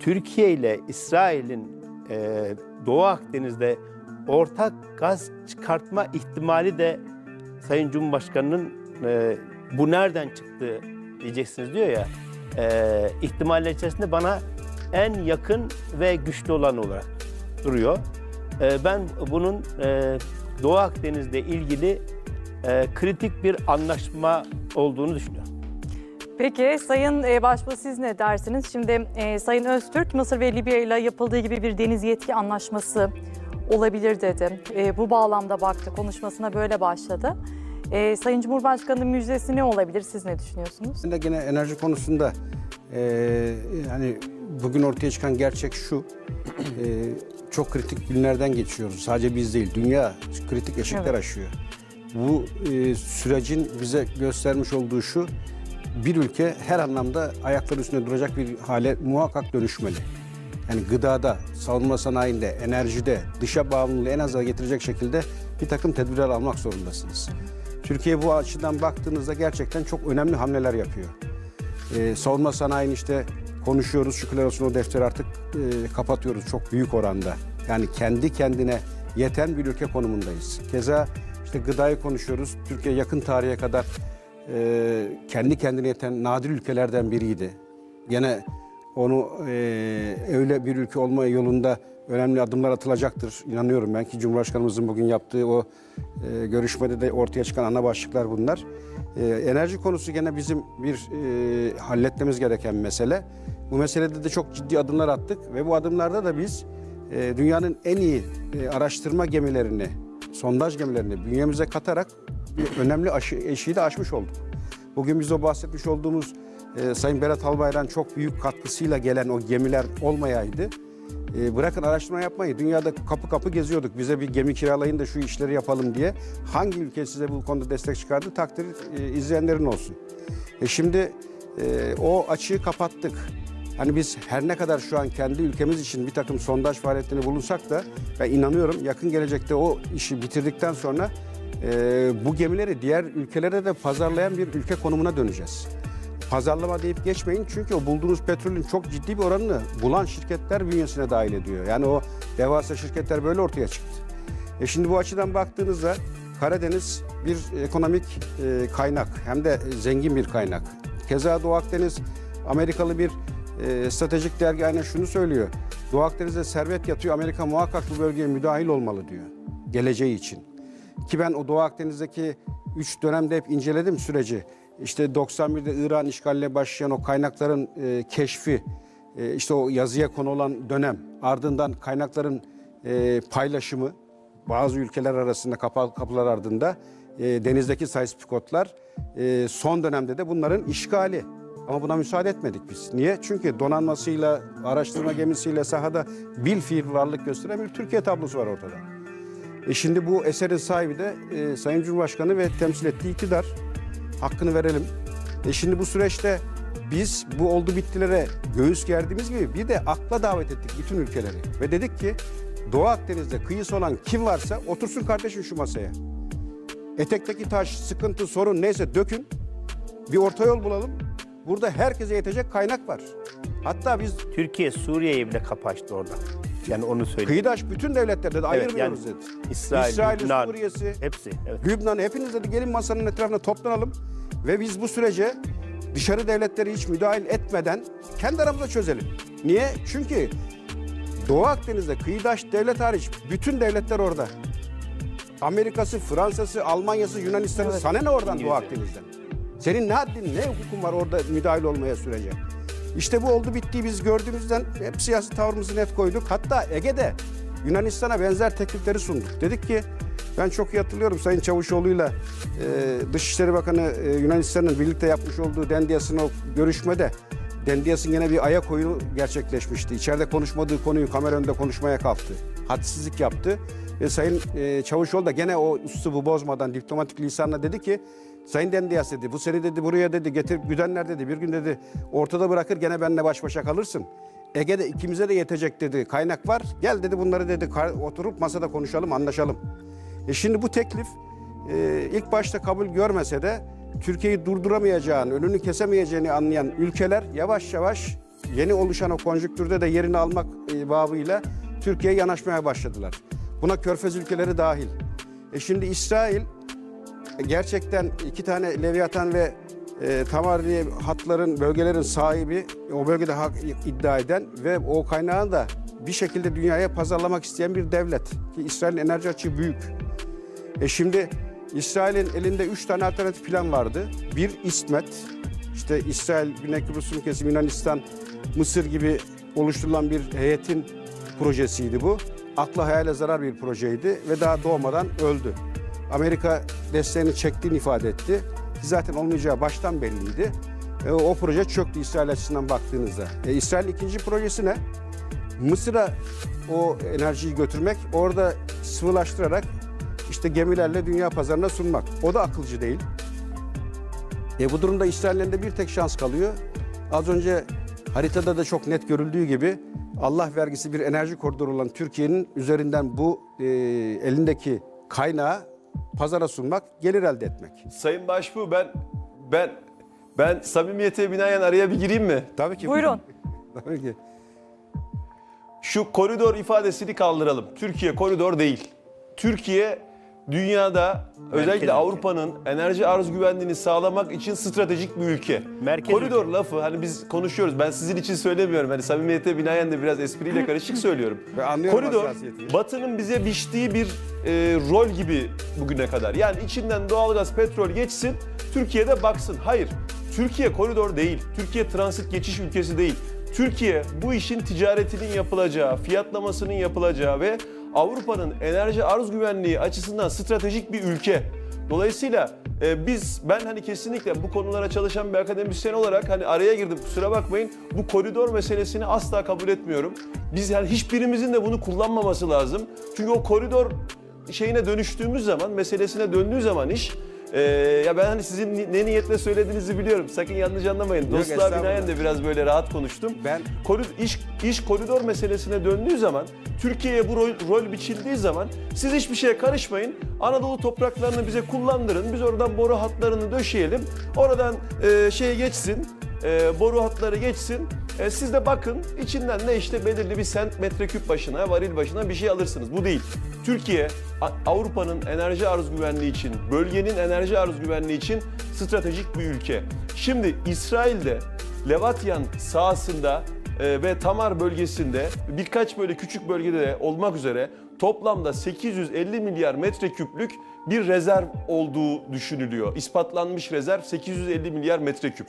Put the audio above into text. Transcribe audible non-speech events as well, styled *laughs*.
Türkiye ile İsrail'in e, Doğu Akdeniz'de ortak gaz çıkartma ihtimali de Sayın Cumhurbaşkanı'nın e, bu nereden çıktı diyeceksiniz diyor ya. E, ihtimaller içerisinde bana en yakın ve güçlü olan olarak duruyor. E, ben bunun e, Doğu Akdeniz'le ilgili e, kritik bir anlaşma olduğunu düşünüyorum. Peki Sayın e, Başbuğ siz ne dersiniz? Şimdi e, Sayın Öztürk Mısır ve Libya ile yapıldığı gibi bir deniz yetki anlaşması olabilir dedi. E, bu bağlamda baktı konuşmasına böyle başladı. E, Sayın Cumhurbaşkanı'nın müjdesi ne olabilir? Siz ne düşünüyorsunuz? Ben de gene enerji konusunda eee hani bugün ortaya çıkan gerçek şu. eee, çok kritik günlerden geçiyoruz. Sadece biz değil, dünya kritik eşikler Evet. aşıyor. Bu eee, sürecin bize göstermiş olduğu şu. Bir ülke her anlamda ayakları üstünde duracak bir hale muhakkak dönüşmeli. Yani gıdada, savunma sanayinde, enerjide, dışa bağımlılığı en aza getirecek şekilde bir takım tedbirler almak zorundasınız. Türkiye bu açıdan baktığınızda gerçekten çok önemli hamleler yapıyor. Ee, savunma sanayini işte konuşuyoruz. Şükürler olsun o defteri artık e, kapatıyoruz çok büyük oranda. Yani kendi kendine yeten bir ülke konumundayız. Keza işte gıdayı konuşuyoruz. Türkiye yakın tarihe kadar e, kendi kendine yeten nadir ülkelerden biriydi. Gene onu e, öyle bir ülke olma yolunda önemli adımlar atılacaktır. İnanıyorum ben ki Cumhurbaşkanımızın bugün yaptığı o e, görüşmede de ortaya çıkan ana başlıklar bunlar. E, enerji konusu gene bizim bir e, halletmemiz gereken mesele. Bu meselede de çok ciddi adımlar attık ve bu adımlarda da biz e, dünyanın en iyi e, araştırma gemilerini, sondaj gemilerini bünyemize katarak bir önemli aşı, eşiği de aşmış olduk. Bugün biz o bahsetmiş olduğumuz e, Sayın Berat Albayrak'ın çok büyük katkısıyla gelen o gemiler olmayaydı. E, bırakın araştırma yapmayı. Dünyada kapı kapı geziyorduk. Bize bir gemi kiralayın da şu işleri yapalım diye. Hangi ülke size bu konuda destek çıkardı? Takdir e, izleyenlerin olsun. E, şimdi e, o açığı kapattık. Hani biz her ne kadar şu an kendi ülkemiz için bir takım sondaj faaliyetlerini bulunsak da ben inanıyorum yakın gelecekte o işi bitirdikten sonra e, bu gemileri diğer ülkelere de pazarlayan bir ülke konumuna döneceğiz. Pazarlama deyip geçmeyin çünkü o bulduğunuz petrolün çok ciddi bir oranını bulan şirketler bünyesine dahil ediyor. Yani o devasa şirketler böyle ortaya çıktı. E şimdi bu açıdan baktığınızda Karadeniz bir ekonomik e, kaynak hem de zengin bir kaynak. Keza Doğu Akdeniz Amerikalı bir e, stratejik dergi aynen şunu söylüyor. Doğu Akdeniz'de servet yatıyor Amerika muhakkak bu bölgeye müdahil olmalı diyor. Geleceği için. Ki ben o Doğu Akdeniz'deki 3 dönemde hep inceledim süreci. İşte 91'de İran işgalle başlayan o kaynakların e, keşfi, e, işte o yazıya konu olan dönem, ardından kaynakların e, paylaşımı, bazı ülkeler arasında kapalı kapılar ardında e, denizdeki sayıspikotlar, e, son dönemde de bunların işgali. Ama buna müsaade etmedik biz. Niye? Çünkü donanmasıyla, araştırma gemisiyle sahada bil fiil varlık gösteren bir Türkiye tablosu var ortada. E şimdi bu eserin sahibi de e, Sayın Cumhurbaşkanı ve temsil ettiği iktidar. Hakkını verelim. E şimdi bu süreçte biz bu oldu bittilere göğüs gerdiğimiz gibi bir de akla davet ettik bütün ülkeleri. Ve dedik ki Doğu Akdeniz'de kıyısı olan kim varsa otursun kardeşim şu masaya. Etekteki taş, sıkıntı, sorun neyse dökün. Bir orta yol bulalım. Burada herkese yetecek kaynak var. Hatta biz Türkiye Suriye'yi bile kapı açtı orada. Yani onu söyleyeyim. kıyıdaş bütün devletlerde de Evet, ayırmıyoruz yani dedi. İsrail, İsrail, Lübnan, Suriye'si, hepsi. Evet. Lübnan hepiniz dedi gelin masanın etrafına toplanalım ve biz bu sürece dışarı devletleri hiç müdahil etmeden kendi aramızda çözelim. Niye? Çünkü Doğu Akdeniz'de kıyıdaş devlet hariç bütün devletler orada. Amerika'sı, Fransa'sı, Almanya'sı, Yunanistan'ı Evet. sana ne oradan Doğu İngiltere. Akdeniz'den? Senin ne haddin, ne hukukun var orada müdahil olmaya sürece? İşte bu oldu bitti biz gördüğümüzden hep siyasi tavrımızı net koyduk. Hatta Ege'de Yunanistan'a benzer teklifleri sunduk. Dedik ki ben çok iyi hatırlıyorum Sayın Çavuşoğlu'yla e, Dışişleri Bakanı e, Yunanistan'ın birlikte yapmış olduğu Dendias'ın o görüşmede Dendias'ın yine bir ayak oyunu gerçekleşmişti. İçeride konuşmadığı konuyu kamera önünde konuşmaya kalktı. Hadsizlik yaptı. Ve Sayın e, Çavuşoğlu da gene o üslubu bozmadan diplomatik lisanla dedi ki Sayın Dendias dedi bu seni dedi buraya dedi getir güdenler dedi bir gün dedi ortada bırakır gene benimle baş başa kalırsın. Ege'de ikimize de yetecek dedi kaynak var. Gel dedi bunları dedi oturup masada konuşalım anlaşalım. E şimdi bu teklif e, ilk başta kabul görmese de Türkiye'yi durduramayacağını, önünü kesemeyeceğini anlayan ülkeler yavaş yavaş yeni oluşan o konjüktürde de yerini almak e, babıyla Türkiye'ye yanaşmaya başladılar. Buna Körfez ülkeleri dahil. E şimdi İsrail gerçekten iki tane Leviathan ve e, Tamar diye hatların, bölgelerin sahibi, o bölgede hak iddia eden ve o kaynağı da bir şekilde dünyaya pazarlamak isteyen bir devlet. Ki İsrail'in enerji açığı büyük. E şimdi İsrail'in elinde üç tane alternatif plan vardı. Bir İsmet, işte İsrail, Güney Kıbrıs kesimi, Yunanistan, Mısır gibi oluşturulan bir heyetin projesiydi bu. Akla hayale zarar bir projeydi ve daha doğmadan öldü. Amerika desteğini çektiğini ifade etti. Zaten olmayacağı baştan belliydi. E, o proje çöktü İsrail açısından baktığınızda. E, İsrail'in ikinci projesi ne? Mısır'a o enerjiyi götürmek, orada sıvılaştırarak işte gemilerle dünya pazarına sunmak. O da akılcı değil. E bu durumda İsrail'in elinde bir tek şans kalıyor. Az önce haritada da çok net görüldüğü gibi Allah vergisi bir enerji koridoru olan Türkiye'nin üzerinden bu e, elindeki kaynağı pazara sunmak, gelir elde etmek. Sayın Başbuğ ben ben ben samimiyete binaen araya bir gireyim mi? Tabii ki. Buyurun. *laughs* Tabii ki. Şu koridor ifadesini kaldıralım. Türkiye koridor değil. Türkiye dünyada özellikle. Avrupa'nın enerji arz güvenliğini sağlamak için stratejik bir ülke. Merkez koridor ülke. lafı hani biz konuşuyoruz. Ben sizin için söylemiyorum. Hani samimiyete binaen de biraz espriyle *laughs* karışık söylüyorum. Koridor. Batı'nın bize biçtiği bir e, rol gibi bugüne kadar. Yani içinden doğalgaz, petrol geçsin, Türkiye'de baksın. Hayır. Türkiye koridor değil. Türkiye transit geçiş ülkesi değil. Türkiye bu işin ticaretinin yapılacağı, fiyatlamasının yapılacağı ve Avrupa'nın enerji arz güvenliği açısından stratejik bir ülke. Dolayısıyla e, biz ben hani kesinlikle bu konulara çalışan bir akademisyen olarak hani araya girdim kusura bakmayın. Bu koridor meselesini asla kabul etmiyorum. Biz yani hiçbirimizin de bunu kullanmaması lazım. Çünkü o koridor şeyine dönüştüğümüz zaman, meselesine döndüğü zaman iş e, ya ben hani sizin ne niyetle söylediğinizi biliyorum. Sakın yanlış anlamayın. Dostluğa binaen de biraz böyle rahat konuştum. Ben- Korid- iş, iş koridor meselesine döndüğü zaman, Türkiye'ye bu rol, rol biçildiği zaman siz hiçbir şeye karışmayın. Anadolu topraklarını bize kullandırın. Biz oradan boru hatlarını döşeyelim. Oradan e, şey geçsin, e, boru hatları geçsin. E, siz de bakın içinden ne işte belirli bir sent metreküp başına, varil başına bir şey alırsınız. Bu değil. Türkiye Avrupa'nın enerji arz güvenliği için, bölgenin enerji arz güvenliği için stratejik bir ülke. Şimdi İsrail'de Levatyan sahasında e, ve Tamar bölgesinde birkaç böyle küçük bölgede de olmak üzere toplamda 850 milyar metreküplük bir rezerv olduğu düşünülüyor. İspatlanmış rezerv 850 milyar metreküp.